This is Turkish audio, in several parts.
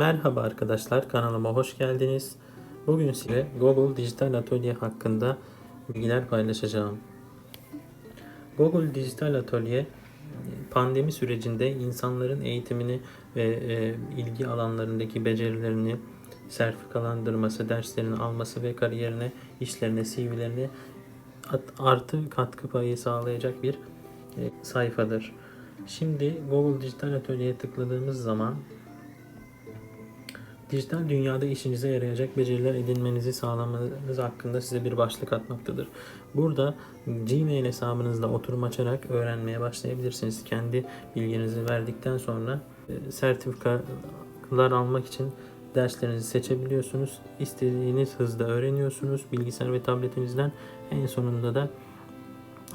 Merhaba arkadaşlar, kanalıma hoş geldiniz. Bugün size Google Dijital Atölye hakkında bilgiler paylaşacağım. Google Dijital Atölye pandemi sürecinde insanların eğitimini ve e, ilgi alanlarındaki becerilerini sertifikalandırması, derslerini alması ve kariyerine, işlerine, CV'lerine artı katkı payı sağlayacak bir e, sayfadır. Şimdi Google Dijital Atölye'ye tıkladığımız zaman dijital dünyada işinize yarayacak beceriler edinmenizi sağlamanız hakkında size bir başlık atmaktadır. Burada Gmail hesabınızda oturum açarak öğrenmeye başlayabilirsiniz. Kendi bilginizi verdikten sonra e, sertifikalar almak için derslerinizi seçebiliyorsunuz. İstediğiniz hızda öğreniyorsunuz. Bilgisayar ve tabletinizden en sonunda da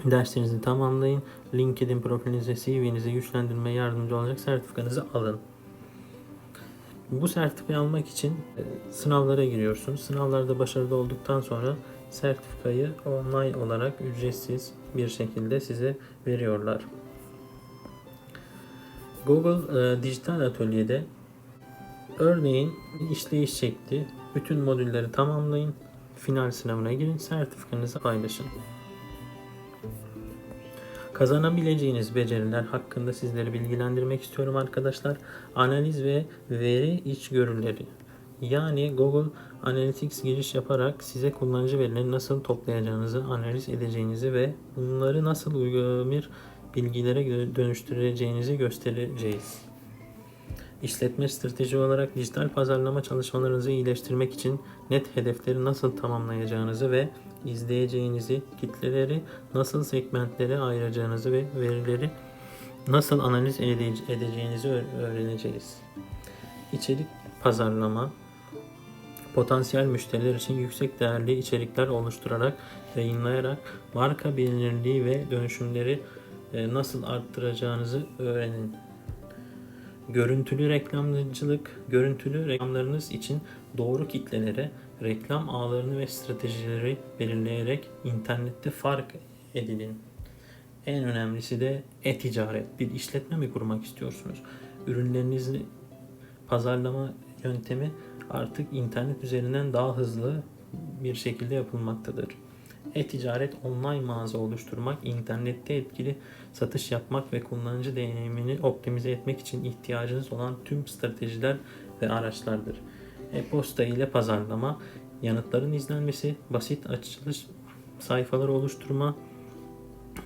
derslerinizi tamamlayın. LinkedIn profilinize, CV'nizi güçlendirmeye yardımcı olacak sertifikanızı alın. Bu sertifikayı almak için e, sınavlara giriyorsunuz. Sınavlarda başarılı olduktan sonra sertifikayı online olarak ücretsiz bir şekilde size veriyorlar. Google e, Dijital Atölye'de örneğin işleyiş şekli, bütün modülleri tamamlayın, final sınavına girin, sertifikanızı paylaşın. Kazanabileceğiniz beceriler hakkında sizleri bilgilendirmek istiyorum arkadaşlar. Analiz ve veri içgörüleri. Yani Google Analytics giriş yaparak size kullanıcı verileri nasıl toplayacağınızı, analiz edeceğinizi ve bunları nasıl bir bilgilere dönüştüreceğinizi göstereceğiz. İşletme strateji olarak dijital pazarlama çalışmalarınızı iyileştirmek için net hedefleri nasıl tamamlayacağınızı ve izleyeceğinizi, kitleleri nasıl segmentlere ayıracağınızı ve verileri nasıl analiz ede- edeceğinizi öğ- öğreneceğiz. İçerik pazarlama, potansiyel müşteriler için yüksek değerli içerikler oluşturarak, yayınlayarak marka bilinirliği ve dönüşümleri e, nasıl arttıracağınızı öğrenin. Görüntülü reklamcılık, görüntülü reklamlarınız için doğru kitlelere reklam ağlarını ve stratejileri belirleyerek internette fark edilin. En önemlisi de e-ticaret. Bir işletme mi kurmak istiyorsunuz? Ürünlerinizi pazarlama yöntemi artık internet üzerinden daha hızlı bir şekilde yapılmaktadır. E-ticaret online mağaza oluşturmak, internette etkili satış yapmak ve kullanıcı deneyimini optimize etmek için ihtiyacınız olan tüm stratejiler ve araçlardır. E-posta ile pazarlama, yanıtların izlenmesi, basit açılış sayfaları oluşturma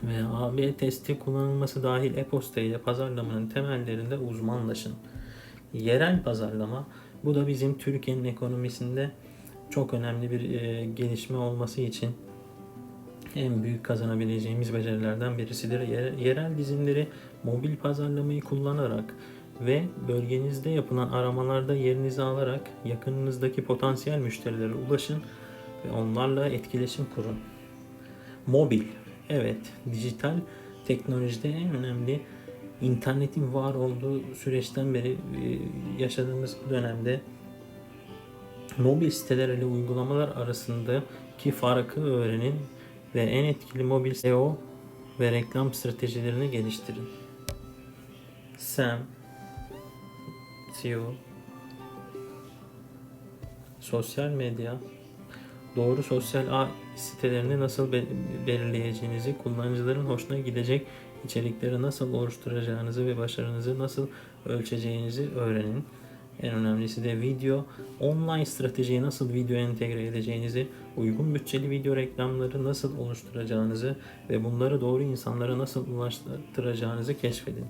ve AB testi kullanılması dahil e-posta ile pazarlamanın temellerinde uzmanlaşın. Yerel pazarlama, bu da bizim Türkiye'nin ekonomisinde çok önemli bir e, gelişme olması için en büyük kazanabileceğimiz becerilerden birisidir. Yer- Yerel dizimleri mobil pazarlamayı kullanarak ve bölgenizde yapılan aramalarda yerinizi alarak yakınınızdaki potansiyel müşterilere ulaşın ve onlarla etkileşim kurun. Mobil, evet dijital teknolojide en önemli internetin var olduğu süreçten beri e, yaşadığımız bu dönemde mobil siteler ile uygulamalar arasındaki farkı öğrenin ve en etkili mobil SEO ve reklam stratejilerini geliştirin. SEM, SEO, sosyal medya, doğru sosyal ağ sitelerini nasıl be- belirleyeceğinizi, kullanıcıların hoşuna gidecek içerikleri nasıl oluşturacağınızı ve başarınızı nasıl ölçeceğinizi öğrenin. En önemlisi de video, online stratejiye nasıl video entegre edeceğinizi, uygun bütçeli video reklamları nasıl oluşturacağınızı ve bunları doğru insanlara nasıl ulaştıracağınızı keşfedin.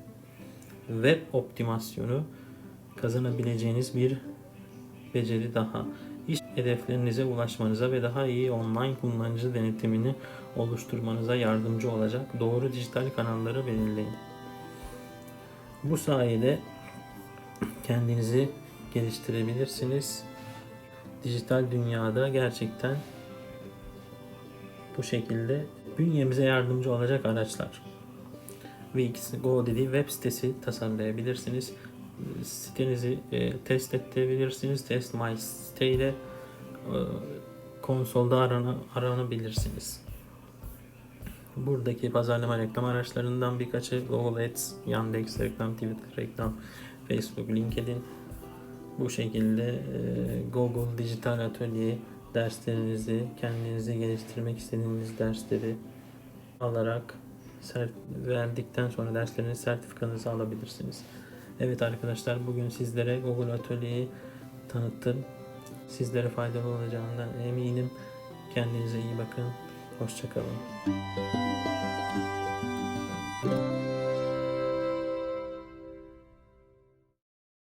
Web optimasyonu kazanabileceğiniz bir beceri daha. İş hedeflerinize ulaşmanıza ve daha iyi online kullanıcı denetimini oluşturmanıza yardımcı olacak doğru dijital kanalları belirleyin. Bu sayede kendinizi geliştirebilirsiniz. Dijital dünyada gerçekten bu şekilde bünyemize yardımcı olacak araçlar. Wix, GoDaddy web sitesi tasarlayabilirsiniz. Sitenizi e, test ettirebilirsiniz. Test My Site ile e, konsolda arana, aranabilirsiniz. Buradaki pazarlama reklam araçlarından birkaçı Google Ads, Yandex reklam, Twitter reklam, Facebook, LinkedIn Bu şekilde Google Dijital Atölye derslerinizi, kendinizi geliştirmek istediğiniz dersleri alarak verdikten sonra dersleriniz sertifikanızı alabilirsiniz. Evet arkadaşlar bugün sizlere Google Atölye'yi tanıttım. Sizlere faydalı olacağından eminim. Kendinize iyi bakın. Hoşçakalın.